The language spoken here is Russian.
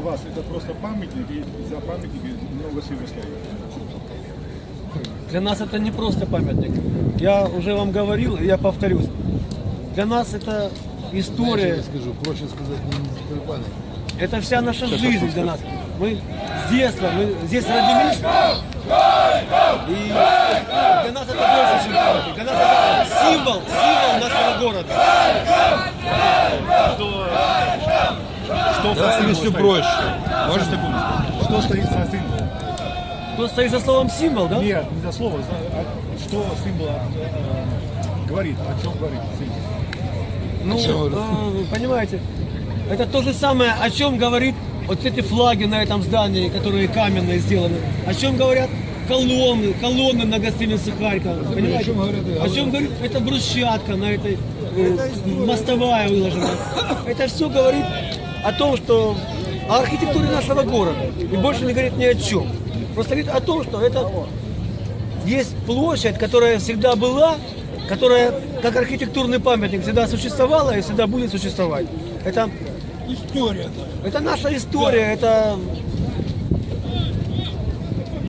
вас это просто памятник, и за памятник много всего стоит. Для нас это не просто памятник. Я уже вам говорил, и я повторюсь. Для нас это история, Я скажу, проще сказать не памятник. это вся наша жизнь для нас. Мы с детства, мы здесь родились. И для нас это больше, чем памятник. Для нас это символ, символ нашего города. Что Давай все стоит? проще. Можно секунду? Что стоит за символ? Кто стоит за словом символ, да? Нет, не за слово, за, а что символ э, говорит, о чем говорит символ. Ну, э, понимаете, это то же самое, о чем говорит вот эти флаги на этом здании, которые каменные сделаны. О чем говорят колонны, колонны на гостинице Харьков. Понимаете? чем говорят, О чем говорит эта брусчатка на этой э, мостовая выложена. Это все говорит о том, что о архитектуре нашего города. И больше не говорит ни о чем. Просто говорит о том, что это есть площадь, которая всегда была, которая как архитектурный памятник всегда существовала и всегда будет существовать. Это История. это наша история, это